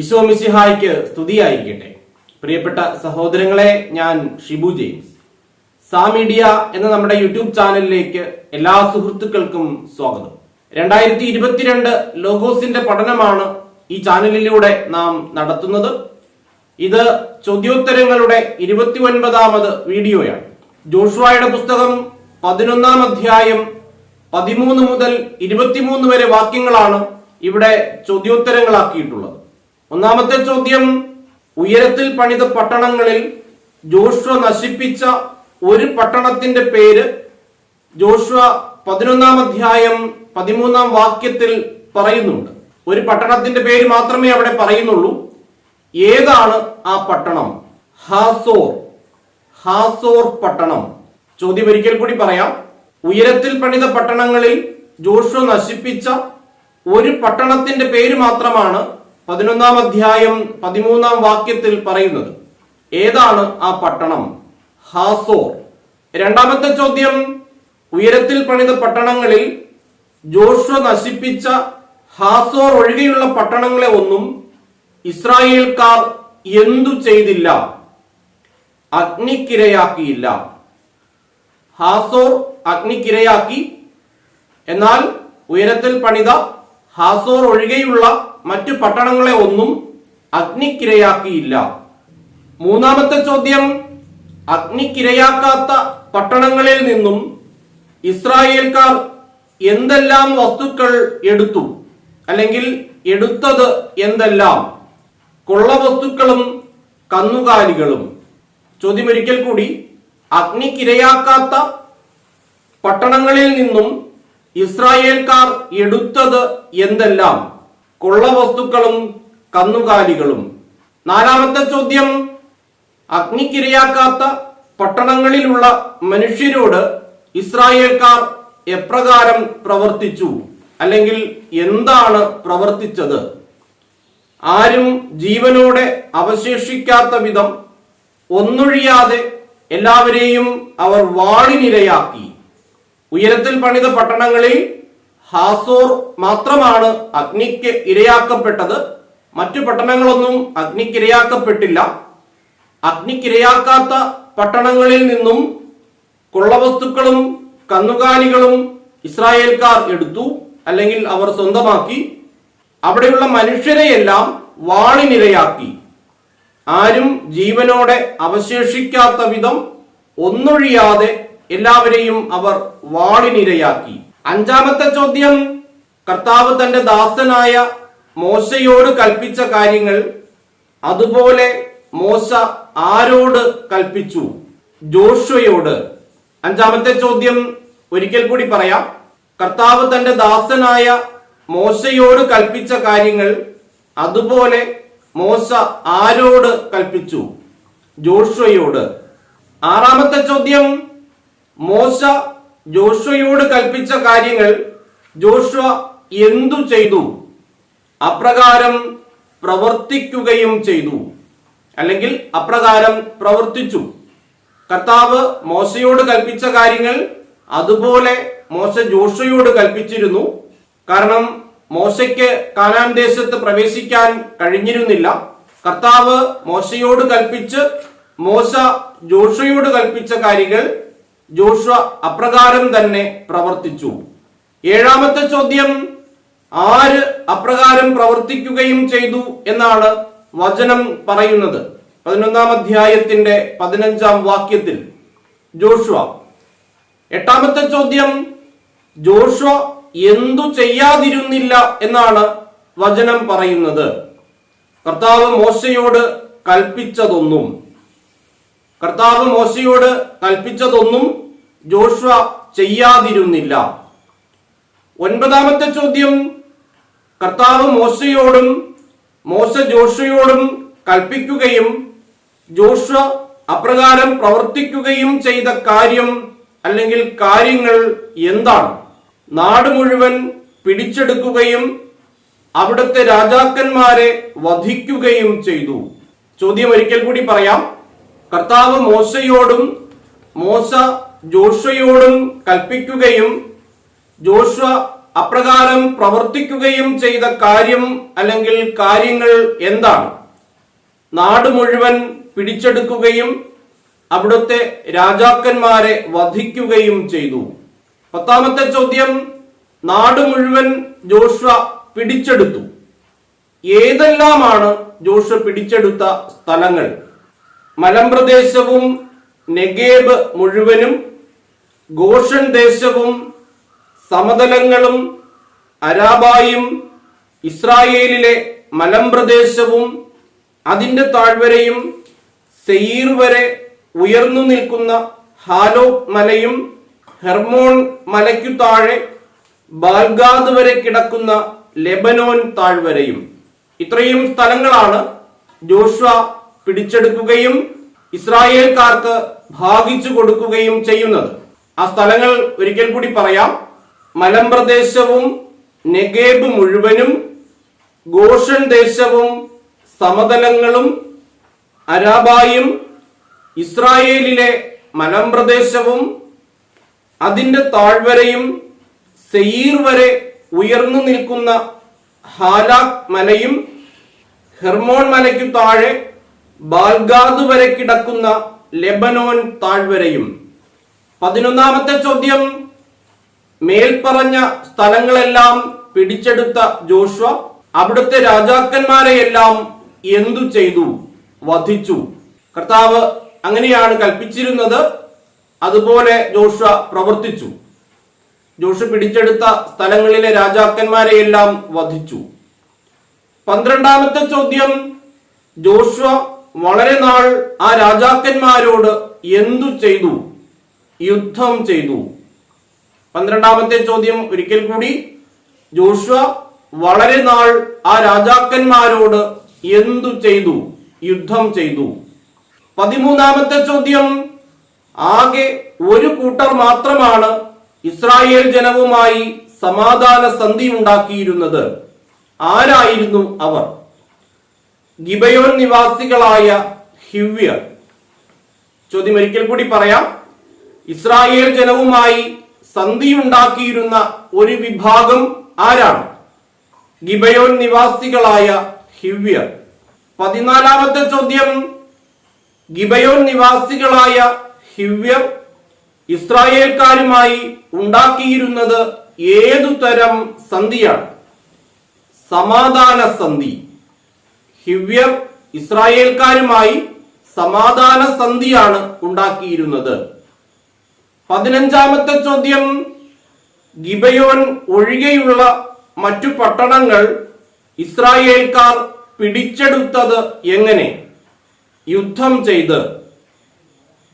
ഈശോ മിശിഹായ്ക്ക് സ്തുതിയായിരിക്കട്ടെ. പ്രിയപ്പെട്ട സഹോദരങ്ങളെ ഞാൻ ഷിബു ജെയിംസ്. സാ മീഡിയ എന്ന നമ്മുടെ യൂട്യൂബ് ചാനലിലേക്ക് എല്ലാ സുഹൃത്തുക്കൾക്കും സ്വാഗതം. രണ്ടായിരത്തി ഇരുപത്തിരണ്ട് ലോഗോസിന്റെ പഠനമാണ് ഈ ചാനലിലൂടെ നാം നടത്തുന്നത്. ഇത് ചോദ്യോത്തരങ്ങളുടെ ഇരുപത്തി ഒൻപതാമത് വീഡിയോയാണ്. ജോഷുവായുടെ പുസ്തകം പതിനൊന്നാം അധ്യായം പതിമൂന്ന് മുതൽ ഇരുപത്തിമൂന്ന് വരെ വാക്യങ്ങളാണ് ഇവിടെ ചോദ്യോത്തരങ്ങളാക്കിയിട്ടുള്ളത്. ഒന്നാമത്തെ ചോദ്യം ഉയരത്തിൽ പണിത പട്ടണങ്ങളിൽ ജോഷ്വ നശിപ്പിച്ച ഒരു പട്ടണത്തിന്റെ പേര് ജോഷ്വ പതിനൊന്നാം അധ്യായം പതിമൂന്നാം വാക്യത്തിൽ പറയുന്നുണ്ട്. ഒരു പട്ടണത്തിന്റെ പേര് മാത്രമേ അവിടെ പറയുന്നുള്ളൂ. ഏതാണ് ആ പട്ടണം? ഹാസോർ. ഹാസോർ പട്ടണം. ചോദ്യം ഒരിക്കൽ കൂടി പറയാം. ഉയരത്തിൽ പണിത പട്ടണങ്ങളിൽ ജോഷുവ നശിപ്പിച്ച ഒരു പട്ടണത്തിന്റെ പേര് മാത്രമാണ് പതിനൊന്നാം അധ്യായം പതിമൂന്നാം വാക്യത്തിൽ പറയുന്നത് ഏതാണ് ആ പട്ടണം? ഹാസോർ. രണ്ടാമത്തെ ചോദ്യം ഉയരത്തിൽ പണിത പട്ടണങ്ങളിൽ ജോഷ നശിപ്പിച്ച ഹാസോർ ഒഴികെയുള്ള പട്ടണങ്ങളെ ഒന്നും ഇസ്രായേൽക്കാർ എന്തു ചെയ്തില്ല? അഗ്നിക്കിരയാക്കിയില്ല. ഹാസോർ അഗ്നിക്കിരയാക്കി എന്നാൽ ഉയരത്തിൽ പണിത ഹാസോർ ഒഴികെയുള്ള മറ്റു പട്ടണങ്ങളെ ഒന്നും അഗ്നിക്കിരയാക്കിയില്ല. മൂന്നാമത്തെ ചോദ്യം അഗ്നിക്കിരയാക്കാത്ത പട്ടണങ്ങളിൽ നിന്നും ഇസ്രായേൽക്കാർ എന്തെല്ലാം വസ്തുക്കൾ എടുത്തു? അല്ലെങ്കിൽ എടുത്തത് എന്തെല്ലാം? കൊള്ളവസ്തുക്കളും കന്നുകാലികളും. ചോദ്യം ഒരിക്കൽ കൂടി അഗ്നിക്കിരയാക്കാത്ത പട്ടണങ്ങളിൽ നിന്നും ഇസ്രായേൽക്കാർ എടുത്തത് എന്തെല്ലാം കൊള്ള വസ്തുക്കളും കന്നുകാലികളും? നാലാമത്തെ ചോദ്യം അഗ്നിക്കിരയാക്കാത്ത പട്ടണങ്ങളിലുള്ള മനുഷ്യരോട് ഇസ്രായേൽക്കാർ എപ്രകാരം പ്രവർത്തിച്ചു? അല്ലെങ്കിൽ എന്താണ് പ്രവർത്തിച്ചത്? ആരും ജീവനോടെ അവശേഷിക്കാത്ത വിധം ഒന്നൊഴിയാതെ എല്ലാവരെയും അവർ വാളിനിരയാക്കി. ഉയരത്തിൽ പണിത പട്ടണങ്ങളിൽ ഹാസോർ മാത്രമാണ് അഗ്നിക്ക് ഇരയാക്കപ്പെട്ടത്. മറ്റു പട്ടണങ്ങളൊന്നും അഗ്നിക്കിരയാക്കപ്പെട്ടില്ല അഗ്നിക്കിരയാക്കാത്ത പട്ടണങ്ങളിൽ നിന്നും കൊള്ളവസ്തുക്കളും കന്നുകാലികളും ഇസ്രായേൽക്കാർ എടുത്തു അല്ലെങ്കിൽ അവർ സ്വന്തമാക്കി. അവിടെയുള്ള മനുഷ്യരെയെല്ലാം വാളിനിരയാക്കി. ആരും ജീവനോടെ അവശേഷിക്കാത്ത വിധം ഒന്നൊഴിയാതെ എല്ലാവരെയും അവർ വാളിനിരയാക്കി. അഞ്ചാമത്തെ ചോദ്യം കർത്താവ് തന്റെ ദാസനായ മോശയോട് കൽപ്പിച്ച കാര്യങ്ങൾ അതുപോലെ മോശ ആരോട് കൽപ്പിച്ചു? ജോഷയോട്. അഞ്ചാമത്തെ ചോദ്യം ഒരിക്കൽ കൂടി പറയാം. കർത്താവ് തന്റെ ദാസനായ മോശയോട് കൽപ്പിച്ച കാര്യങ്ങൾ അതുപോലെ മോശ ആരോട് കൽപ്പിച്ചു? ജോഷയോട്. ആറാമത്തെ ചോദ്യം മോശ ജോഷുവയോട് കൽപ്പിച്ച കാര്യങ്ങൾ ജോഷുവ എന്തു ചെയ്തു? അപ്രകാരം പ്രവർത്തിക്കുകയും ചെയ്തു. അല്ലെങ്കിൽ അപ്രകാരം പ്രവർത്തിച്ചു. കർത്താവ് മോശയോട് കൽപ്പിച്ച കാര്യങ്ങൾ അതുപോലെ മോശ ജോഷയോട് കൽപ്പിച്ചിരുന്നു. കാരണം മോശയ്ക്ക് കാനാൻ ദേശത്ത് പ്രവേശിക്കാൻ കഴിഞ്ഞിരുന്നില്ല. കർത്താവ് മോശയോട് കൽപ്പിച്ച് മോശ ജോഷയോട് കൽപ്പിച്ച കാര്യങ്ങൾ ജോഷ അപ്രകാരം തന്നെ പ്രവർത്തിച്ചു. ഏഴാമത്തെ ചോദ്യം ആര് അപ്രകാരം പ്രവർത്തിക്കുകയും ചെയ്തു എന്നാണ് വചനം പറയുന്നത്. പതിനൊന്നാം അധ്യായത്തിന്റെ പതിനഞ്ചാം വാക്യത്തിൽ ജോഷുവ. എട്ടാമത്തെ ചോദ്യം ജോഷുവ എന്തു ചെയ്യാതിരുന്നില്ല എന്നാണ് വചനം പറയുന്നത്. കർത്താവ് മോശയോട് കൽപ്പിച്ചതൊന്നും. കർത്താവ് മോശയോട് കൽപ്പിച്ചതൊന്നും ജോഷുവ ചെയ്യാതിരുന്നില്ല. ഒൻപതാമത്തെ ചോദ്യം കർത്താവ് മോശയോടും മോശ ജോഷയോടും കൽപ്പിക്കുകയും ജോഷ അപ്രകാരം പ്രവർത്തിക്കുകയും ചെയ്ത കാര്യം അല്ലെങ്കിൽ കാര്യങ്ങൾ എന്താണ്? നാട് മുഴുവൻ പിടിച്ചെടുക്കുകയും അവിടുത്തെ രാജാക്കന്മാരെ വധിക്കുകയും ചെയ്തു. ചോദ്യം ഒരിക്കൽ കൂടി പറയാം. കർത്താവ് മോശയോടും മോശ ജോഷയോടും കൽപ്പിക്കുകയും ജോഷ അപ്രകാരം പ്രവർത്തിക്കുകയും ചെയ്ത കാര്യം അല്ലെങ്കിൽ കാര്യങ്ങൾ എന്താണ്? നാട് മുഴുവൻ പിടിച്ചെടുക്കുകയും അവിടുത്തെ രാജാക്കന്മാരെ വധിക്കുകയും ചെയ്തു. പത്താമത്തെ ചോദ്യം നാട് മുഴുവൻ ജോഷ പിടിച്ചെടുത്തു. ഏതെല്ലാമാണ് ജോഷ പിടിച്ചെടുത്ത സ്ഥലങ്ങൾ? മലമ്പ്രദേശവും നെഗേബ് മുഴുവനും ഗോഷൻ ദേശവും സമതലങ്ങളും അരാബായും ഇസ്രായേലിലെ മലമ്പ്രദേശവും അതിന്റെ താഴ്വരയും സെയീർ വരെ ഉയർന്നു നിൽക്കുന്ന ഹാലോ മലയും ഹെർമോൺ മലയ്ക്കു താഴെ ബാൽഗാദ് വരെ കിടക്കുന്ന ലെബനോൻ താഴ്വരയും. ഇത്രയും സ്ഥലങ്ങളാണ് ജോഷ്വ പിടിച്ചെടുക്കുകയും ഇസ്രായേൽക്കാർക്ക് ഭാഗിച്ചു കൊടുക്കുകയും ചെയ്യുന്നത്. ആ സ്ഥലങ്ങൾ ഒരിക്കൽ കൂടി പറയാം. മലമ്പ്രദേശവും നെഗേബ് മുഴുവനും ഗോഷൻ ദേശവും സമതലങ്ങളും അരാബായും ഇസ്രായേലിലെ മലമ്പ്രദേശവും അതിന്റെ താഴ്വരയും സെയീർ വരെ ഉയർന്നു നിൽക്കുന്ന ഹാലാക് മലയും ഹെർമോൺ മലയ്ക്കു താഴെ ബാൽഗാദ് വരെ കിടക്കുന്ന ലെബനോൻ താഴ്വരയും. പതിനൊന്നാമത്തെ ചോദ്യം. മേൽപ്പറഞ്ഞ സ്ഥലങ്ങളെല്ലാം പിടിച്ചെടുത്ത ജോഷ്വ അവിടുത്തെ രാജാക്കന്മാരെയെല്ലാം എന്തു ചെയ്തു? വധിച്ചു. കർത്താവ് അങ്ങനെയാണ് കൽപ്പിച്ചിരുന്നത്. അതുപോലെ ജോഷ പ്രവർത്തിച്ചു. ജോഷു പിടിച്ചെടുത്ത സ്ഥലങ്ങളിലെ രാജാക്കന്മാരെയെല്ലാം വധിച്ചു. പന്ത്രണ്ടാമത്തെ ചോദ്യം. ജോഷ്വ വളരെ നാൾ ആ രാജാക്കന്മാരോട് എന്തു ചെയ്തു? യുദ്ധം ചെയ്തു പന്ത്രണ്ടാമത്തെ ചോദ്യം ഒരിക്കൽ കൂടി. ജോഷ്വ വളരെ നാൾ ആ രാജാക്കന്മാരോട് എന്തു ചെയ്തു? യുദ്ധം ചെയ്തു. പതിമൂന്നാമത്തെ ചോദ്യം ആകെ ഒരു കൂട്ടർ മാത്രമാണ് ഇസ്രായേൽ ജനവുമായി സമാധാന സന്ധി ഉണ്ടാക്കിയിരുന്നത്. ആരായിരുന്നു അവർ? ഗിബയോൻ നിവാസികളായ ഹിവ്യർ. ചോദ്യം ഒരിക്കൽ കൂടി പറയാം. ഇസ്രായേൽ ജനവുമായി സന്ധി ഉണ്ടാക്കിയിരുന്ന ഒരു വിഭാഗം ആരാണ്? ഗിബയോൻ നിവാസികളായ ഹിവ്യർ. പതിനാലാമത്തെ ചോദ്യം ഗിബയോൻ നിവാസികളായ ഹിവ്യർ ഇസ്രായേൽക്കാരുമായി ഉണ്ടാക്കിയിരുന്നത് ഏതു തരം സന്ധിയാണ്? സമാധാന സന്ധി. ഹിവ്യർ ഇസ്രായേൽക്കാരുമായി സമാധാന സന്ധിയാണ് ഉണ്ടാക്കിയിരുന്നത്. പതിനഞ്ചാമത്തെ ചോദ്യം. ഗിബയോൻ ഒഴികെയുള്ള മറ്റു പട്ടണങ്ങൾ ഇസ്രായേൽക്കാർ പിടിച്ചെടുത്തത് എങ്ങനെ? യുദ്ധം ചെയ്ത്.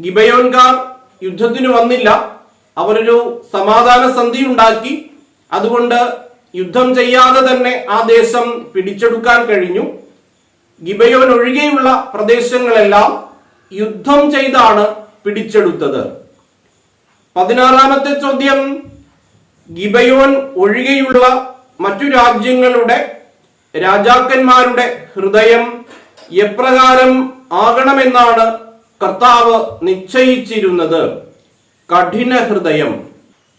ഗിബയോൻകാർ യുദ്ധത്തിന് വന്നില്ല. അവരൊരു സമാധാന സന്ധി ഉണ്ടാക്കി അതുകൊണ്ട് യുദ്ധം ചെയ്യാതെ തന്നെ ആ ദേശം പിടിച്ചെടുക്കാൻ കഴിഞ്ഞു. ഗിബയോൻ ഒഴികെയുള്ള പ്രദേശങ്ങളെല്ലാം യുദ്ധം ചെയ്താണ് പിടിച്ചെടുത്തത്. പതിനാറാമത്തെ ചോദ്യം. ഗിബയോൻ ഒഴികെയുള്ള മറ്റു രാജ്യങ്ങളുടെ രാജാക്കന്മാരുടെ ഹൃദയം എപ്രകാരം ആകണമെന്നാണ് കർത്താവ് നിശ്ചയിച്ചിരുന്നത്. കഠിന ഹൃദയം.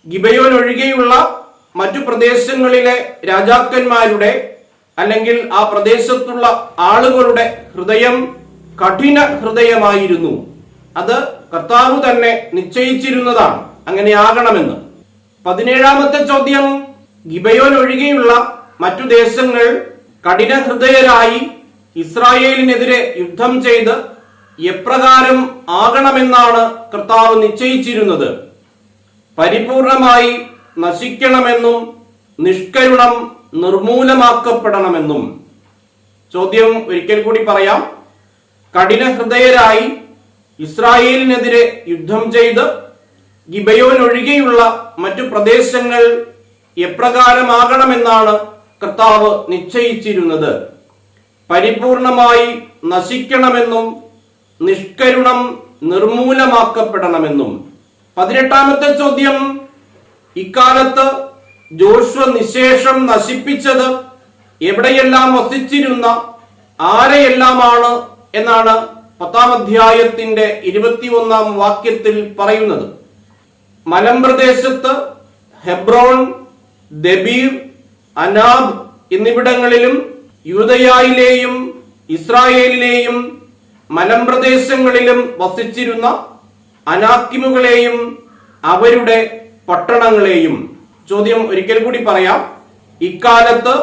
ഗിബയോൻ ഒഴികെയുള്ള മറ്റു പ്രദേശങ്ങളിലെ രാജാക്കന്മാരുടെ അല്ലെങ്കിൽ ആ പ്രദേശത്തുള്ള ആളുകളുടെ ഹൃദയം കഠിന ഹൃദയമായിരുന്നു. അത് കർത്താവ് തന്നെ നിശ്ചയിച്ചിരുന്നതാണ്. അങ്ങനെയാകണമെന്ന്. പതിനേഴാമത്തെ ചോദ്യം. ഗിബയോൻ ഒഴികെയുള്ള മറ്റു ദേശങ്ങൾ കഠിന ഹൃദയരായി ഇസ്രായേലിനെതിരെ യുദ്ധം ചെയ്ത് എപ്രകാരം ആകണമെന്നാണ് കർത്താവ് നിശ്ചയിച്ചിരുന്നത്. പരിപൂർണമായി നശിക്കണമെന്നും നിഷ്കരുണം നിർമൂലമാക്കപ്പെടണമെന്നും. ചോദ്യം ഒരിക്കൽ കൂടി പറയാം. കഠിന ഹൃദയരായി ഇസ്രായേലിനെതിരെ യുദ്ധം ചെയ്ത് ഗിബയോൻ ഒഴികെയുള്ള മറ്റു പ്രദേശങ്ങൾ എപ്രകാരമാകണമെന്നാണ് കർത്താവ് നിശ്ചയിച്ചിരുന്നത്. പരിപൂർണമായി നശിക്കണമെന്നും നിഷ്കരുണം നിർമൂലമാക്കപ്പെടണമെന്നും. പതിനെട്ടാമത്തെ ചോദ്യം ഇക്കാലത്ത് ജോഷ്വ നിശേഷം നശിപ്പിച്ചത് എവിടെയെല്ലാം വസിച്ചിരുന്ന ആരെയെല്ലാമാണ് എന്നാണ് പത്താം അധ്യായത്തിന്റെ ഇരുപത്തിയൊന്നാം വാക്യത്തിൽ പറയുന്നത് മലമ്പ്രദേശത്ത് ഹെബ്രോൺ ദബീർ അനാബ് എന്നിവിടങ്ങളിലും യൂതയായിലെയും ഇസ്രായേലിലെയും മലമ്പ്രദേശങ്ങളിലും വസിച്ചിരുന്ന അനാക്കിമുകളെയും അവരുടെ പട്ടണങ്ങളെയും. ചോദ്യം ഒരിക്കൽ കൂടി പറയാം ഇക്കാലത്ത്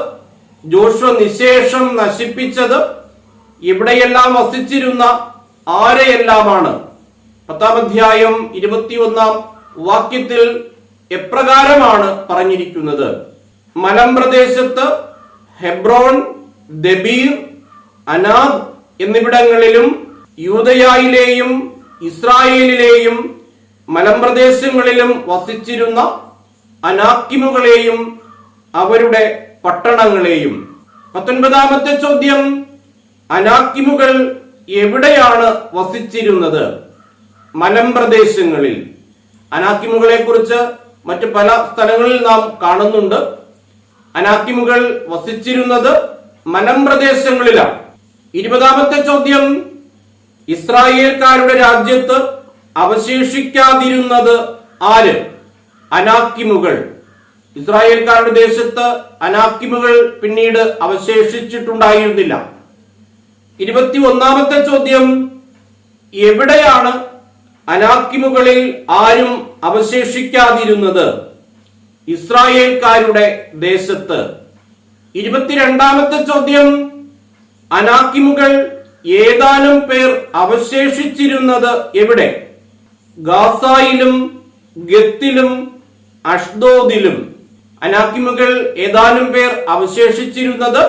ജോഷ നിശേഷം നശിപ്പിച്ചത് എവിടെയെല്ലാം വസിച്ചിരുന്ന ആരെയെല്ലാമാണ്? പത്താം അധ്യായം ഇരുപത്തിയൊന്നാം വാക്യത്തിൽ എപ്രകാരമാണ് പറഞ്ഞിരിക്കുന്നത്? മലമ്പ്രദേശത്ത് ഹെബ്രോൺ ദബീർ അനാദ് എന്നിവിടങ്ങളിലും യൂതയായിലെയും ഇസ്രായേലിലെയും മലമ്പ്രദേശങ്ങളിലും വസിച്ചിരുന്ന അനാക്കിമുകളെയും അവരുടെ പട്ടണങ്ങളെയും. പത്തൊൻപതാമത്തെ ചോദ്യം അനാക്കിമുകൾ എവിടെയാണ് വസിച്ചിരുന്നത്? മലമ്പ്രദേശങ്ങളിൽ അനാക്കിമുകളെ കുറിച്ച് മറ്റ് പല സ്ഥലങ്ങളിൽ നാം കാണുന്നുണ്ട്. അനാക്കിമുകൾ വസിച്ചിരുന്നത് മലമ്പ്രദേശങ്ങളിലാണ് ഇരുപതാമത്തെ ചോദ്യം ഇസ്രായേൽക്കാരുടെ രാജ്യത്ത് അവശേഷിക്കാതിരുന്നത് ആര്? അനാക്കിമുകൾ. ഇസ്രായേൽക്കാരുടെ ദേശത്ത് അനാക്കിമുകൾ പിന്നീട് അവശേഷിച്ചിട്ടുണ്ടായിരുന്നില്ല. ഇരുപത്തി ഒന്നാമത്തെ ചോദ്യം എവിടെയാണ് അനാക്കിമുകളിൽ ആരും അവശേഷിക്കാതിരുന്നത്? ഇസ്രായേൽക്കാരുടെ ദേശത്ത്. ഇരുപത്തിരണ്ടാമത്തെ ചോദ്യം അനാക്കിമുകൾ ഏതാനും പേർ അവശേഷിച്ചിരുന്നത് എവിടെ? ഗാസായിലും ഗത്തിലും അഷ്ദോദിലും. അനാക്കിമുകൾ ഏതാനും പേർ അവശേഷിച്ചിരുന്നത്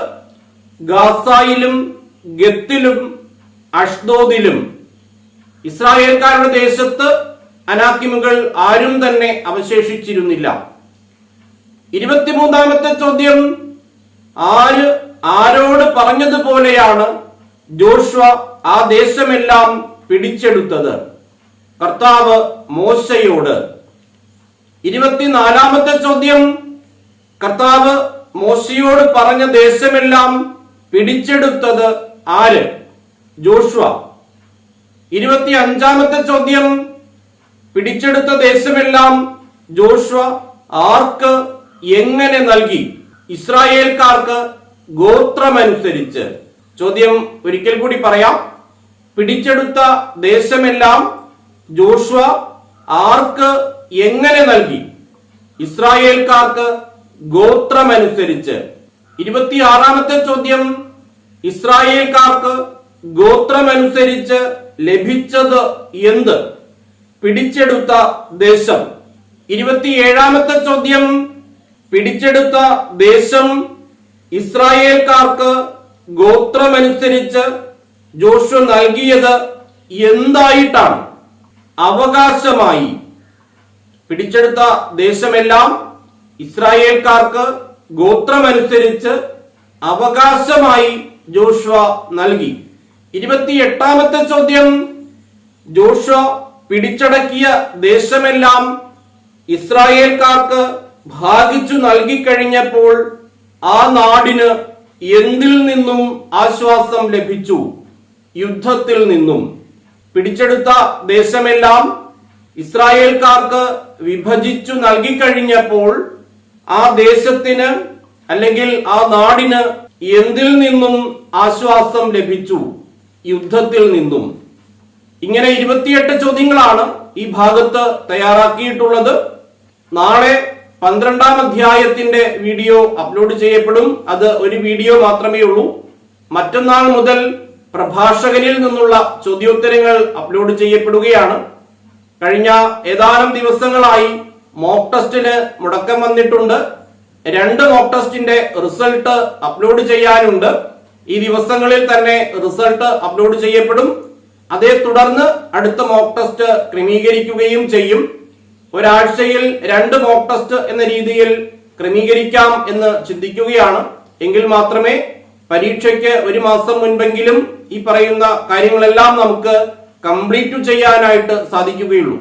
ഗാസായിലും ഗത്തിലും അഷ്ദോദിലും ഇസ്രായേൽക്കാരുടെ ദേശത്ത് അനാക്കിമുകൾ ആരും തന്നെ അവശേഷിച്ചിരുന്നില്ല. ഇരുപത്തിമൂന്നാമത്തെ ചോദ്യം ആര് ആരോട് പറഞ്ഞതുപോലെയാണ് ജോഷ്വ ആ ദേശമെല്ലാം പിടിച്ചെടുത്തത്? കർത്താവ് മോശയോട്. ഇരുപത്തിനാലാമത്തെ ചോദ്യം കർത്താവ് മോശയോട് പറഞ്ഞ ദേശമെല്ലാം പിടിച്ചെടുത്തത് ആര്? ജോഷ്വ. ഇരുപത്തി അഞ്ചാമത്തെ ചോദ്യം. പിടിച്ചെടുത്ത ദേശമെല്ലാം ജോഷ്വ ആർക്ക് എങ്ങനെ നൽകി? ഇസ്രായേൽക്കാർക്ക് ഗോത്രമനുസരിച്ച്. ചോദ്യം ഒരിക്കൽ കൂടി പറയാം. പിടിച്ചെടുത്ത ദേശമെല്ലാം ജോഷ്വ ആർക്ക് എങ്ങനെ നൽകി? ഇസ്രായേൽക്കാർക്ക് ഗോത്രമനുസരിച്ച്. ഇരുപത്തിയാറാമത്തെ ചോദ്യം. ഇസ്രായേൽക്കാർക്ക് ഗോത്രമനുസരിച്ച് ലഭിച്ചത് എന്ത്? പിടിച്ചെടുത്ത ദേശം. ഇരുപത്തിയേഴാമത്തെ ചോദ്യം. പിടിച്ചെടുത്ത ദേശം ഇസ്രായേൽക്കാർക്ക് ഗോത്രമനുസരിച്ച് ജോഷു നൽകിയത് എന്തായിട്ടാണ്? അവകാശമായി. പിടിച്ചെടുത്ത ദേശമെല്ലാം ഇസ്രായേൽക്കാർക്ക് ഗോത്രമനുസരിച്ച് അവകാശമായി ജോഷുവ നൽകി. ഇരുപത്തിയെട്ടാമത്തെ ചോദ്യം. ജോഷ പിടിച്ചടക്കിയ ദേശമെല്ലാം ഇസ്രായേൽക്കാർക്ക് ഭാഗിച്ചു നൽകിക്കഴിഞ്ഞപ്പോൾ ആ നാടിന് എന്തിൽ നിന്നും ആശ്വാസം ലഭിച്ചു? യുദ്ധത്തിൽ നിന്നും. പിടിച്ചെടുത്ത ദേശമെല്ലാം ഇസ്രായേൽക്കാർക്ക് വിഭജിച്ചു നൽകിക്കഴിഞ്ഞപ്പോൾ ആ ദേശത്തിന് അല്ലെങ്കിൽ ആ നാടിന് എന്തിൽ നിന്നും ആശ്വാസം ലഭിച്ചു? യുദ്ധത്തിൽ നിന്നും. ഇങ്ങനെ ഇരുപത്തിയെട്ട് ചോദ്യങ്ങളാണ് ഈ ഭാഗത്ത് തയ്യാറാക്കിയിട്ടുള്ളത്. നാളെ പന്ത്രണ്ടാം അധ്യായത്തിന്റെ വീഡിയോ അപ്ലോഡ് ചെയ്യപ്പെടും. അത് ഒരു വീഡിയോ മാത്രമേ ഉള്ളൂ. മറ്റന്നാൾ മുതൽ പ്രഭാഷകനിൽ നിന്നുള്ള ചോദ്യോത്തരങ്ങൾ അപ്ലോഡ് ചെയ്യപ്പെടുകയാണ്. കഴിഞ്ഞ ഏതാനും ദിവസങ്ങളായി മോക്ക് ടെസ്റ്റിന് മുടക്കം വന്നിട്ടുണ്ട്. രണ്ട് മോക്ക് ടെസ്റ്റിന്റെ റിസൾട്ട് അപ്ലോഡ് ചെയ്യാനുണ്ട്. ഈ ദിവസങ്ങളിൽ തന്നെ റിസൾട്ട് അപ്ലോഡ് ചെയ്യപ്പെടും. അതേ തുടർന്ന് അടുത്ത മോക്ക് ടെസ്റ്റ് ക്രമീകരിക്കുകയും ചെയ്യും. ഒരാഴ്ചയിൽ രണ്ട് മോക്ക് ടെസ്റ്റ് എന്ന രീതിയിൽ ക്രമീകരിക്കാം എന്ന് ചിന്തിക്കുകയാണ്. എങ്കിൽ മാത്രമേ പരീക്ഷയ്ക്ക് ഒരു മാസം മുൻപെങ്കിലും ഈ പറയുന്ന കാര്യങ്ങളെല്ലാം നമുക്ക് കംപ്ലീറ്റ് ചെയ്യാനായിട്ട് സാധിക്കുകയുള്ളൂ.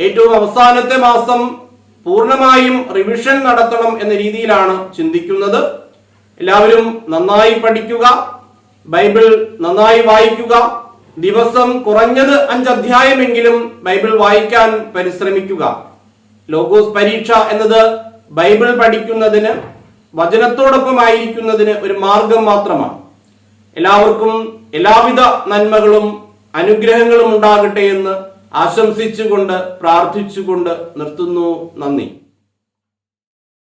ഏറ്റവും അവസാനത്തെ മാസം പൂർണമായും റിവിഷൻ നടത്തണം എന്ന രീതിയിലാണ് ചിന്തിക്കുന്നത്. എല്ലാവരും നന്നായി പഠിക്കുക. ബൈബിൾ നന്നായി വായിക്കുക. ദിവസം കുറഞ്ഞത് അഞ്ച് അധ്യായമെങ്കിലും ബൈബിൾ വായിക്കാൻ പരിശ്രമിക്കുക. ലോഗോസ് പരീക്ഷ എന്നത് ബൈബിൾ പഠിക്കുന്നതിന് വചനത്തോടൊപ്പം ആയിരിക്കുന്നതിന് ഒരു മാർഗം മാത്രമാണ്. എല്ലാവർക്കും എല്ലാവിധ നന്മകളും അനുഗ്രഹങ്ങളും ഉണ്ടാകട്ടെ എന്ന് ആശംസിച്ചുകൊണ്ട് പ്രാർത്ഥിച്ചുകൊണ്ട് നിർത്തുന്നു. നന്ദി.